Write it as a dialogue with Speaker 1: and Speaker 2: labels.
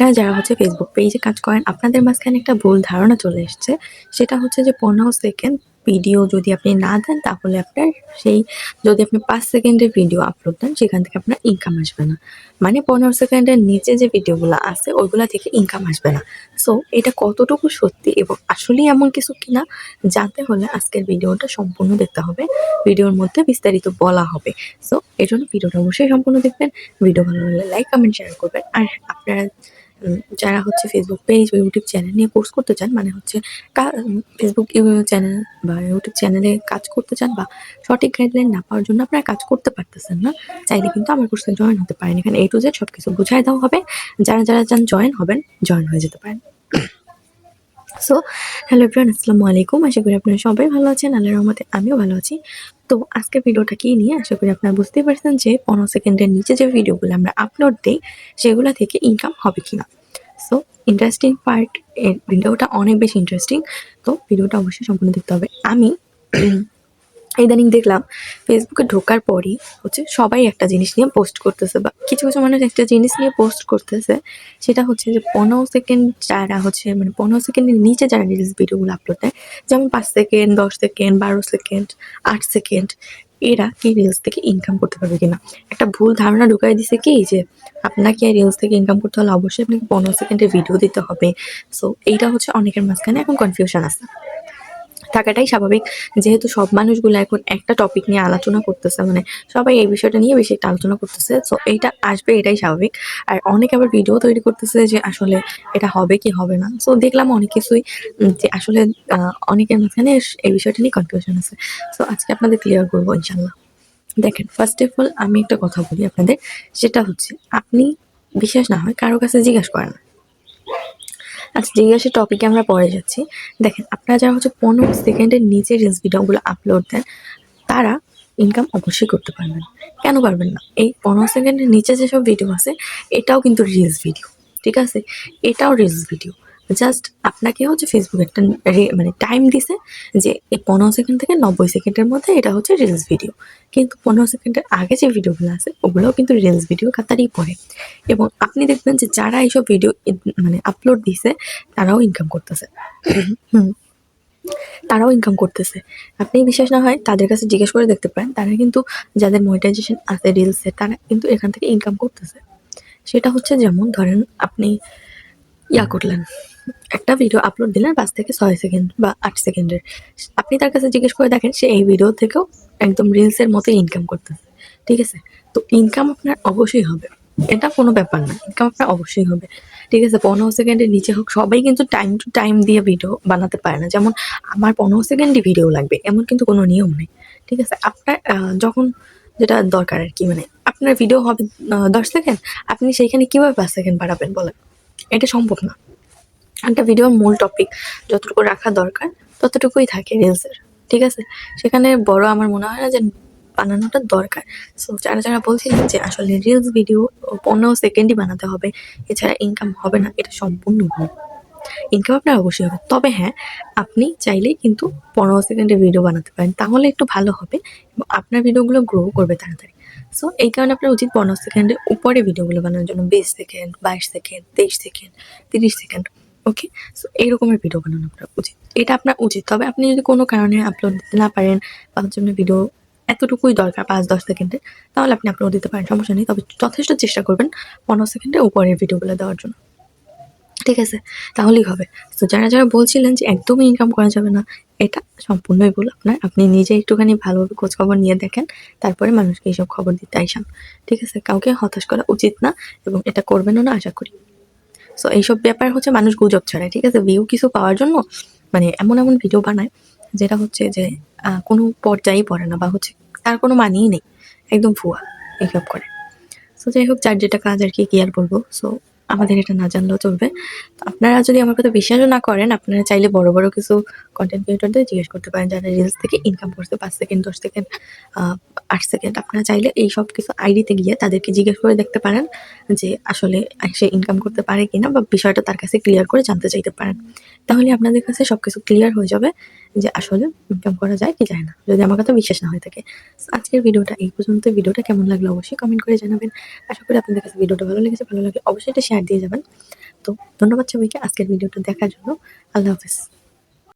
Speaker 1: আপনারা যারা হচ্ছে ফেসবুক পেজে কাজ করেন, আপনাদের মাঝখানে একটা ভুল ধারণা চলে এসছে। সেটা হচ্ছে যে, পনেরো সেকেন্ড ভিডিও যদি আপনি না দেন, তাহলে আপনার সেই যদি আপনি পাঁচ সেকেন্ডের ভিডিও আপলোড দেন, সেখান থেকে আপনার ইনকাম আসবে না। মানে পনেরো সেকেন্ডের নিচে যে ভিডিওগুলো আছে, ওইগুলো থেকে ইনকাম আসবে না। সো এটা কতটুকু সত্যি এবং আসলেই এমন কিছু কিনা, জানতে হলে আজকের ভিডিওটা সম্পূর্ণ দেখতে হবে। ভিডিওর মধ্যে বিস্তারিত বলা হবে। সো এই জন্য ভিডিওটা অবশ্যই সম্পূর্ণ দেখবেন। ভিডিও ভালো লাগলে লাইক কমেন্ট শেয়ার করবেন। আর আপনারা যারা হচ্ছে ফেসবুক পেজ বা ইউটিউব চ্যানেল নিয়ে কোর্স করতে চান মানে হচ্ছে ফেসবুক চ্যানেল বা ইউটিউব চ্যানেলে কাজ করতে চান বা সঠিক গাইডলাইন না পাওয়ার জন্য আপনারা কাজ করতে পারতেছেন না, চাইলে কিন্তু আমার কোর্সে জয়েন হতে পারেন। এখানে এ টু জেড সব কিছু বুঝাই দেওয়া হবে। যারা যারা চান জয়েন হবেন জয়েন হয়ে যেতে পারেন। সো হ্যালো ফ্রেন্ড আসসালামু আলাইকুম। আশা করি আপনারা সবাই ভালো আছেন, আল্লাহর রহমতে আমিও ভালো আছি। তো আজকের ভিডিওটা কি নিয়ে? আশা করি আপনারা বুঝতেই পারছেন যে পনেরো সেকেন্ডের নিচে যে ভিডিওগুলো আমরা আপলোড দিই, সেগুলো থেকে ইনকাম হবে কিনা। সো ইন্টারেস্টিং পার্ট এর ভিডিওটা অনেক বেশি ইন্টারেস্টিং তো ভিডিওটা অবশ্যই সম্পূর্ণ দেখতে হবে। আমি ইদানিং দেখলাম ফেসবুকে ঢোকার পরই হচ্ছে সবাই একটা জিনিস নিয়ে পোস্ট করতেছে বা কিছু কিছু মানুষ একটা জিনিস নিয়ে পোস্ট করতেছে, সেটা হচ্ছে যে পনেরো সেকেন্ড যারা হচ্ছে মানে পনেরো সেকেন্ডের নিচে যারা রিলস ভিডিওগুলো আপলোড দেয়, যেমন পাঁচ সেকেন্ড দশ সেকেন্ড বারো সেকেন্ড আট সেকেন্ড এরা কি রিলস থেকে ইনকাম করতে পারবে কিনা? একটা ভুল ধারণা ঢুকাই দিছে কি যে আপনাকে আর রিলস থেকে ইনকাম করতে হলে অবশ্যই আপনাকে পনেরো সেকেন্ডের ভিডিও দিতে হবে। সো এইটা হচ্ছে অনেকের মাঝখানে এখন কনফিউশন আছে। থাকাটাই স্বাভাবিক। যেহেতু সব মানুষগুলো এখন একটা টপিক নিয়ে আলোচনা করতেছে মানে সবাই এই বিষয়টা নিয়ে বেশি একটা আলোচনা করতেছে সো এইটা আসবে, এটাই স্বাভাবিক। আর অনেকে আবার ভিডিও তৈরি করতেছে যে আসলে এটা হবে কি হবে না। সো দেখলাম অনেক কিছুই যে আসলে অনেকের মাঝখানে এই বিষয়টা নিয়ে কনফিউশন আছে। সো আজকে আপনাদের ক্লিয়ার করব ইনশাল্লাহ দেখেন ফার্স্ট অফ অল আমি একটা কথা বলি আপনাদের, সেটা হচ্ছে আপনি বিশ্বাস না হয় কারও কাছে জিজ্ঞাসা করেন। আচ্ছা জিজ্ঞাসা টপিকে আমরা পরে যাচ্ছি। দেখেন, আপনারা যারা হচ্ছে পনেরো সেকেন্ডের নিচে রিলস ভিডিওগুলো আপলোড দেন, তারা ইনকাম অবশ্যই করতে পারবেন। কেন পারবেন না? এই পনেরো সেকেন্ডের নিচে যেসব ভিডিও আছে, এটাও কিন্তু রিলস ভিডিও ঠিক আছে? এটাও রিলস ভিডিও জাস্ট আপনাকে হচ্ছে ফেসবুক একটা মানে টাইম দিছে যে এই পনেরো সেকেন্ড থেকে নব্বই সেকেন্ডের মধ্যে এটা হচ্ছে রিলস ভিডিও কিন্তু পনেরো সেকেন্ডের আগে যে ভিডিওগুলো আছে, ওগুলোও কিন্তু রিলস ভিডিও কাতারই পড়ে এবং আপনি দেখবেন যে যারা এইসব ভিডিও মানে আপলোড দিছে, তারাও ইনকাম করতেছে। হুম। তারাও ইনকাম করতেছে। আপনি বিশ্বাস না হয় তাদের কাছে জিজ্ঞেস করে দেখতে পারেন, তারা কিন্তু যাদের মনিটাইজেশন আছে রিলসে তারা কিন্তু এখান থেকে ইনকাম করতেছে। সেটা হচ্ছে যেমন ধরেন আপনি ইয়া করলেন। একটা ভিডিও আপলোড দিলেন পাঁচ থেকে ছয় সেকেন্ড বা আট সেকেন্ডের আপনি তার কাছে জিজ্ঞেস করে দেখেন, সে এই ভিডিও থেকেও একদম রিলসের মতো ইনকাম করতেছে। ঠিক আছে? তো ইনকাম আপনার অবশ্যই হবে। এটা কোনো ব্যাপার না ইনকাম আপনার অবশ্যই হবে। ঠিক আছে? পনেরো সেকেন্ডের নিচে হোক, সবাই কিন্তু টাইম টু টাইম দিয়ে ভিডিও বানাতে পারে না। যেমন আমার পনেরো সেকেন্ডই ভিডিও লাগবে, এমন কিন্তু কোনো নিয়ম নেই। ঠিক আছে? আপনার যখন যেটা দরকার আর কি মানে আপনার ভিডিও হবে দশ সেকেন্ড আপনি সেইখানে কীভাবে পাঁচ সেকেন্ড বাড়াবেন বলেন? এটা সম্ভব না। একটা ভিডিওর মূল টপিক যতটুকু রাখা দরকার, ততটুকুই থাকে রিলসের ঠিক আছে? সেখানে বড় আমার মনে হয় না যে বানানোটা দরকার। সো যারা যারা বলছিলেন যে আসলে রিলস ভিডিও পনেরো সেকেন্ডই বানাতে হবে, এছাড়া ইনকাম হবে না, এটা সম্পূর্ণ ভুল। ইনকাম আপনার অবশ্যই হবে। তবে হ্যাঁ আপনি চাইলেই কিন্তু পনেরো সেকেন্ডের ভিডিও বানাতে পারেন। তাহলে একটু ভালো হবে, এবং আপনার ভিডিওগুলো গ্রো করবে তাড়াতাড়ি। সো এই কারণে আপনার উচিত পনেরো সেকেন্ডের উপরে ভিডিওগুলো বানানোর জন্য বিশ সেকেন্ড বাইশ সেকেন্ড তেইশ সেকেন্ড তিরিশ সেকেন্ড ওকে সো এইরকমের ভিডিও বানানো আপনার উচিত। এটা আপনার উচিত। তবে আপনি যদি কোনো কারণে আপলোড দিতে না পারেন আপনার ভিডিও এতটুকুই দরকার, পাঁচ, দশ সেকেন্ডে, তাহলে আপনি আপলোড দিতে পারেন। সমস্যা নেই। তবে যথেষ্ট চেষ্টা করবেন পনেরো সেকেন্ডের উপরের ভিডিওগুলো দেওয়ার জন্য। ঠিক আছে? তাহলেই হবে। তো যারা যারা বলছিলেন যে একদমই ইনকাম করা যাবে না, এটা সম্পূর্ণই ভুল। আপনার, আপনি নিজে একটুখানি ভালোভাবে খোঁজ খবর নিয়ে দেখেন, তারপরে মানুষকে এইসব খবর দিতে আইসান ঠিক আছে? কাউকে হতাশ করা উচিত না এবং এটা করবেনও না, আশা করি। সো এইসব ব্যাপার হচ্ছে মানুষ গুজব ছড়ায়, ঠিক আছে? ভিউ কিছু পাওয়ার জন্য মানে এমন এমন ভিডিও বানায় যেটা হচ্ছে যে কোনো পর্যায়েই পড়ে না বা হচ্ছে তার কোনো মানেই নেই। একদম ভুয়া, এইসব করে। সো যাই হোক, যার যেটা কাজ আর কি কি আর বলব? সো আমাদের এটা না জানলেও চলবে। আপনারা যদি আমার কথা বিশ্বাসও না করেন, আপনারা চাইলে বড় বড় কিছু কন্টেন্ট ক্রিয়েটরদের জিজ্ঞেস করতে পারেন যারা রিলস থেকে ইনকাম করছে, পাঁচ সেকেন্ড দশ সেকেন্ড আট সেকেন্ড আপনারা চাইলে এই সব কিছু আইডিতে গিয়ে তাদেরকে জিজ্ঞেস করে দেখতে পারেন যে আসলে সে ইনকাম করতে পারে কিনা বা বিষয়টা তার কাছে ক্লিয়ার করে জানতে চাইতে পারেন। তাহলে আপনাদের কাছে সব কিছু ক্লিয়ার হয়ে যাবে যে আসলে ইনকাম করা যায় কি যায় না, যদি আমার কথা বিশ্বাস না হয়ে থাকে। আজকের ভিডিওটা এই পর্যন্ত। ভিডিওটা কেমন লাগল অবশ্যই কমেন্ট করে জানাবেন। আশা করি আপনাদের কাছে ভিডিওটা ভালো লেগেছে, ভালো লাগে অবশ্যই এটা শেয়ার দিয়ে যাবেন। তো, ধন্যবাদ সবাইকে আজকের ভিডিওটা দেখার জন্য। আল্লাহ হাফেজ।